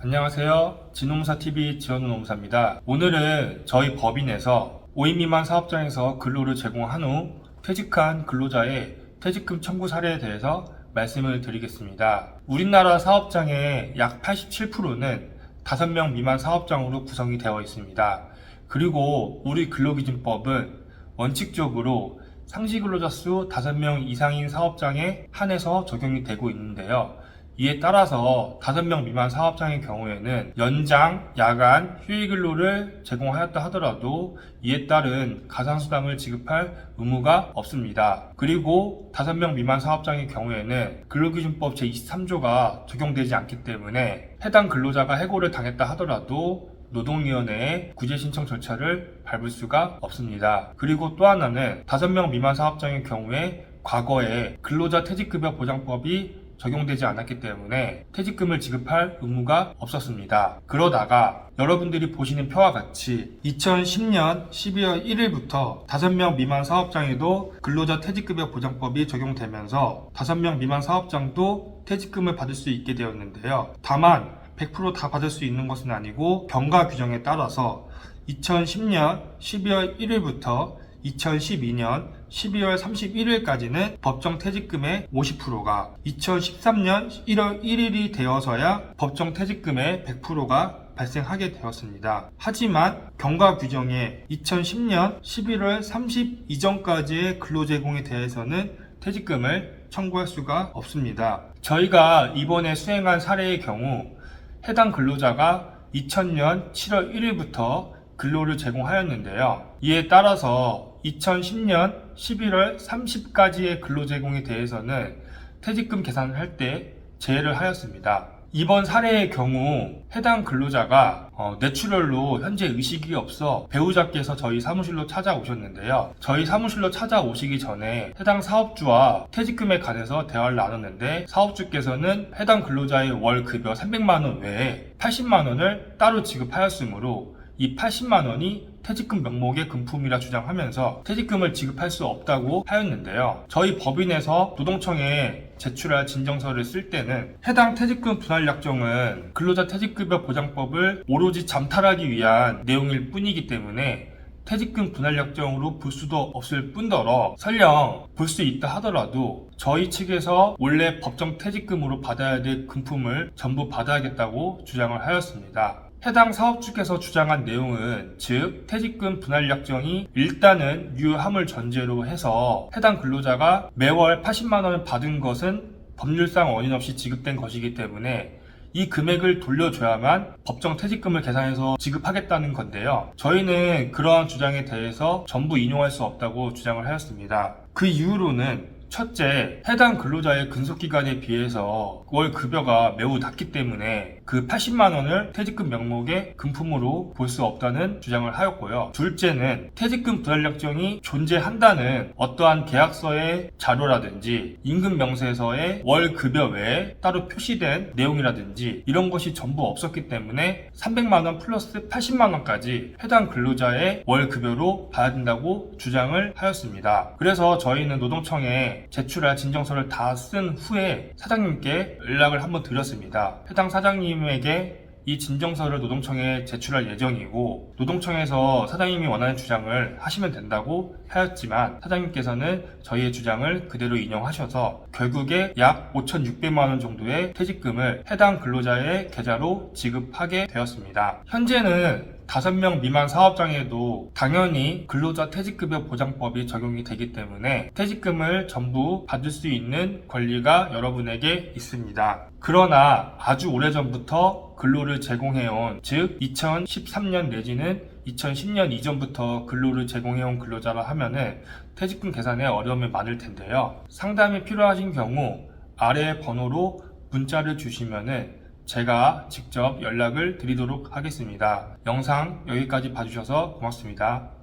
안녕하세요. 진노무사TV 지원노무사입니다. 오늘은 저희 법인에서 5인 미만 사업장에서 근로를 제공한 후 퇴직한 근로자의 퇴직금 청구 사례에 대해서 말씀을 드리겠습니다. 우리나라 사업장의 약 87%는 5명 미만 사업장으로 구성이 되어 있습니다. 그리고 우리 근로기준법은 원칙적으로 상시 근로자 수 5명 이상인 사업장에 한해서 적용이 되고 있는데요. 이에 따라서 5명 미만 사업장의 경우에는 연장, 야간, 휴일 근로를 제공하였다 하더라도 이에 따른 가산수당을 지급할 의무가 없습니다. 그리고 5명 미만 사업장의 경우에는 근로기준법 제23조가 적용되지 않기 때문에 해당 근로자가 해고를 당했다 하더라도 노동위원회의 구제 신청 절차를 밟을 수가 없습니다. 그리고 또 하나는 5명 미만 사업장의 경우에 과거에 근로자 퇴직급여 보장법이 적용되지 않았기 때문에 퇴직금을 지급할 의무가 없었습니다. 그러다가 여러분들이 보시는 표와 같이 2010년 12월 1일부터 5명 미만 사업장에도 근로자 퇴직급여 보장법이 적용되면서 5명 미만 사업장도 퇴직금을 받을 수 있게 되었는데요. 다만 100%다 받을 수 있는 것은 아니고 경과 규정에 따라서 2010년 12월 1일부터 2012년 12월 31일까지는 법정 퇴직금의 50%가 2013년 1월 1일이 되어서야 법정 퇴직금의 100%가 발생하게 되었습니다. 하지만 경과 규정에 2010년 11월 30 이전까지의 근로 제공에 대해서는 퇴직금을 청구할 수가 없습니다. 저희가 이번에 수행한 사례의 경우 해당 근로자가 2000년 7월 1일부터 근로를 제공하였는데요. 이에 따라서 2010년 11월 30까지의 근로 제공에 대해서는 퇴직금 계산을 할 때 제외를 하였습니다. 이번 사례의 경우 해당 근로자가 어, 뇌출혈로 현재 의식이 없어 배우자께서 저희 사무실로 찾아오셨는데요. 저희 사무실로 찾아오시기 전에 해당 사업주와 퇴직금에 관해서 대화를 나눴는데 사업주께서는 해당 근로자의 월 급여 300만 원 외에 80만 원을 따로 지급하였으므로 이 80만 원이 퇴직금 명목의 금품이라 주장하면서 퇴직금을 지급할 수 없다고 하였는데요. 저희 법인에서 노동청에 제출할 진정서를 쓸 때는 해당 퇴직금 분할 약정은 근로자 퇴직급여 보장법을 오로지 잠탈하기 위한 내용일 뿐이기 때문에 퇴직금 분할 약정으로 볼 수도 없을 뿐더러 설령 볼 수 있다 하더라도 저희 측에서 원래 법정 퇴직금으로 받아야 될 금품을 전부 받아야겠다고 주장을 하였습니다. 해당 사업주께서 주장한 내용은 즉 퇴직금 분할 약정이 일단은 유효함을 전제로 해서 해당 근로자가 매월 80만 원을 받은 것은 법률상 원인 없이 지급된 것이기 때문에 이 금액을 돌려줘야만 법정 퇴직금을 계산해서 지급하겠다는 건데요. 저희는 그러한 주장에 대해서 전부 인용할 수 없다고 주장을 하였습니다. 그 이유로는 첫째, 해당 근로자의 근속기간에 비해서 월 급여가 매우 낮기 때문에 그 80만 원을 퇴직금 명목의 금품으로 볼 수 없다는 주장을 하였고요. 둘째는 퇴직금 약정이 존재한다는 어떠한 계약서의 자료라든지 임금 명세서의 월 급여 외에 따로 표시된 내용이라든지 이런 것이 전부 없었기 때문에 300만 원 플러스 80만 원까지 해당 근로자의 월 급여로 봐야 된다고 주장을 하였습니다. 그래서 저희는 노동청에 제출할 진정서를 다 쓴 후에 사장님께 연락을 한번 드렸습니다. 해당 사장님 에게 이 진정서를 노동청에 제출할 예정이고 노동청에서 사장님이 원하는 주장을 하시면 된다고 하였지만 사장님께서는 저희의 주장을 그대로 인용하셔서 결국에 약 5,600만 원 정도의 퇴직금을 해당 근로자의 계좌로 지급하게 되었습니다. 현재는 5명 미만 사업장에도 당연히 근로자 퇴직급여 보장법이 적용이 되기 때문에 퇴직금을 전부 받을 수 있는 권리가 여러분에게 있습니다. 그러나 아주 오래전부터 근로를 제공해온 즉 2013년 내지는 2010년 이전부터 근로를 제공해온 근로자라 하면은 퇴직금 계산에 어려움이 많을 텐데요. 상담이 필요하신 경우 아래 번호로 문자를 주시면은 제가 직접 연락을 드리도록 하겠습니다. 영상 여기까지 봐주셔서 고맙습니다.